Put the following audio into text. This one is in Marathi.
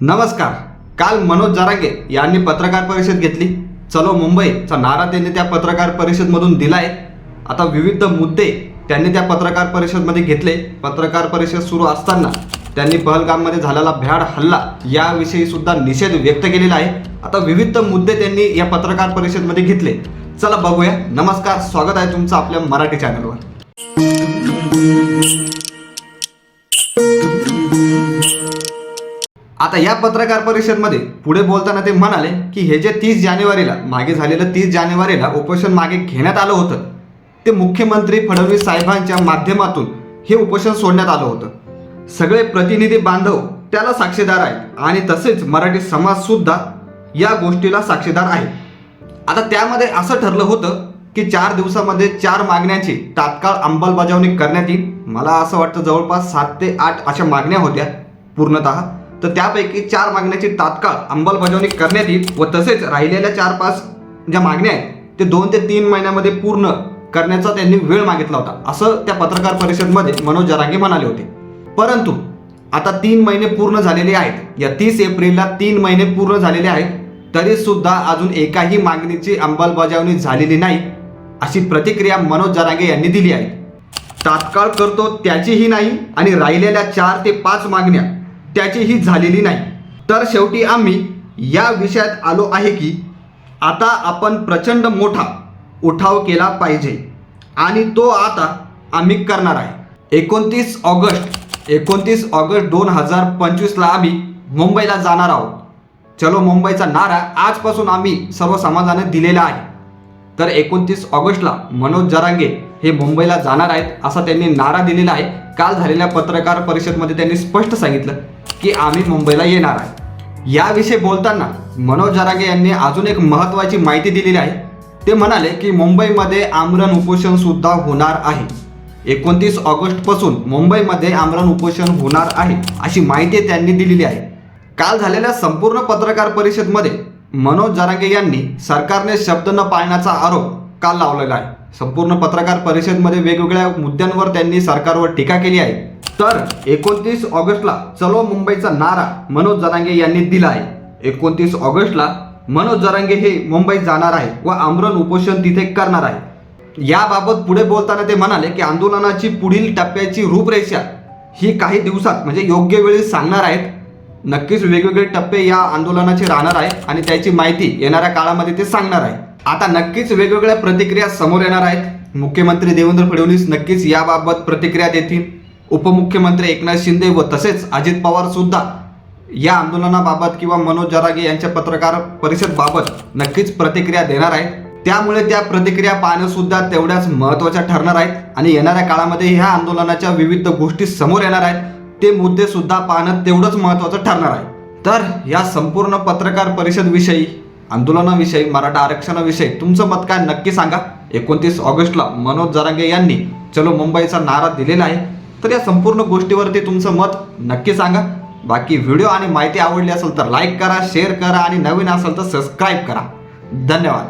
नमस्कार. काल मनोज जरांगे यांनी पत्रकार परिषद घेतली. चलो मुंबईचा नारा त्यांनी त्या पत्रकार परिषदमधून दिलाय. आता विविध मुद्दे त्यांनी त्या पत्रकार परिषदमध्ये घेतले. पत्रकार परिषद सुरू असताना त्यांनी पहलगाममध्ये झालेला भ्याड हल्ला याविषयी सुद्धा निषेध व्यक्त केलेला आहे. आता विविध मुद्दे त्यांनी या पत्रकार परिषदमध्ये घेतले. चला बघूया. नमस्कार. स्वागत आहे तुमचं आपल्या मराठी चॅनलवर. आता या पत्रकार परिषदमध्ये पुढे बोलताना ते म्हणाले की हे जे तीस जानेवारीला मागे झालेलं तीस जानेवारीला उपोषण मागे घेण्यात आलं होतं ते मुख्यमंत्री फडणवीस साहेबांच्या माध्यमातून हे उपोषण सोडण्यात आलं होतं. सगळे प्रतिनिधी बांधव त्याला साक्षीदार आहेत आणि तसेच मराठी समाज सुद्धा या गोष्टीला साक्षीदार आहे. आता त्यामध्ये असं ठरलं होतं की चार दिवसामध्ये चार मागण्यांची तात्काळ अंमलबजावणी करण्यात येईल. मला असं वाटतं जवळपास सात ते आठ अशा मागण्या होत्या पूर्णतः. तर त्यापैकी चार मागण्याची तात्काळ अंमलबजावणी करण्यात येईल व तसेच राहिलेल्या चार पाच ज्या मागण्या आहेत ते दोन ते तीन महिन्यामध्ये पूर्ण करण्याचा त्यांनी वेळ मागितला होता. असं त्या पत्रकार परिषदमध्ये मनोज जरांगे म्हणाले होते. परंतु आता तीन महिने पूर्ण झालेले आहेत. या तीस एप्रिलला तीन महिने पूर्ण झालेले आहेत. तरी सुद्धा अजून एकाही मागणीची अंमलबजावणी झालेली नाही अशी प्रतिक्रिया मनोज जरांगे यांनी दिली आहे. तात्काळ करतो त्याचीही नाही आणि राहिलेल्या चार ते पाच मागण्या त्याचीही झालेली नाही. तर शेवटी आम्ही या विषयात आलो आहे की आता आपण प्रचंड मोठा उठाव केला पाहिजे आणि तो आता आम्ही करणार आहे. एकोणतीस ऑगस्ट एकोणतीस ऑगस्ट दोन हजार पंचवीसला आम्ही मुंबईला जाणार आहोत. चलो मुंबईचा नारा आजपासून आम्ही सर्व समाजाने दिलेला आहे. तर एकोणतीस ऑगस्टला मनोज जरांगे हे मुंबईला जाणार आहेत असा त्यांनी नारा दिलेला आहे. काल झालेल्या पत्रकार परिषदमध्ये त्यांनी स्पष्ट सांगितलं की आम्ही मुंबईला येणार आहे. याविषयी बोलताना मनोज जरांगे यांनी अजून एक महत्त्वाची माहिती दिलेली आहे. ते म्हणाले की मुंबईमध्ये आमरण उपोषण सुद्धा होणार आहे. एकोणतीस ऑगस्टपासून मुंबईमध्ये आमरण उपोषण होणार आहे अशी माहिती त्यांनी दिलेली आहे. काल झालेल्या संपूर्ण पत्रकार परिषदमध्ये मनोज जरांगे यांनी सरकारने शब्द न पाळण्याचा आरोप काल लावलेला आहे. संपूर्ण पत्रकार परिषदमध्ये वेगवेगळ्या मुद्द्यांवर त्यांनी सरकारवर टीका केली आहे. तर एकोणतीस ऑगस्टला चलो मुंबईचा नारा मनोज जरांगे यांनी दिला आहे. एकोणतीस ऑगस्टला मनोज जरांगे हे मुंबईत जाणार आहे व आमरण उपोषण तिथे करणार आहे. याबाबत पुढे बोलताना ते म्हणाले की आंदोलनाची पुढील टप्प्याची रूपरेषा ही काही दिवसात म्हणजे योग्य वेळी सांगणार आहेत. नक्कीच वेगवेगळे टप्पे या आंदोलनाचे राहणार आहे आणि त्याची माहिती येणाऱ्या काळामध्ये ते सांगणार आहे. आता नक्कीच वेगवेगळ्या प्रतिक्रिया समोर येणार आहेत. मुख्यमंत्री देवेंद्र फडणवीस नक्कीच याबाबत प्रतिक्रिया देतील. उपमुख्यमंत्री एकनाथ शिंदे व तसेच अजित पवार सुद्धा या आंदोलनाबाबत किंवा मनोज जरागे यांच्या पत्रकार परिषदबाबत नक्कीच प्रतिक्रिया देणार आहेत. त्यामुळे त्या प्रतिक्रिया पाहणं सुद्धा तेवढ्याच महत्त्वाच्या ठरणार आहेत. आणि येणाऱ्या काळामध्ये ह्या आंदोलनाच्या विविध गोष्टी समोर येणार आहेत. ते मुद्दे सुद्धा पाहणं तेवढंच महत्त्वाचं ठरणार आहे. तर या संपूर्ण पत्रकार परिषद विषयी आंदोलनाविषयी मराठा आरक्षणाविषयी तुमचं मत काय नक्की सांगा. एकोणतीस ऑगस्टला मनोज जरांगे यांनी चलो मुंबईचा नारा दिलेला आहे. तर या संपूर्ण गोष्टीवरती तुमचं मत नक्की सांगा. बाकी व्हिडिओ आणि माहिती आवडली असेल तर लाईक करा शेअर करा आणि नवीन असेल तर सबस्क्राईब करा. धन्यवाद.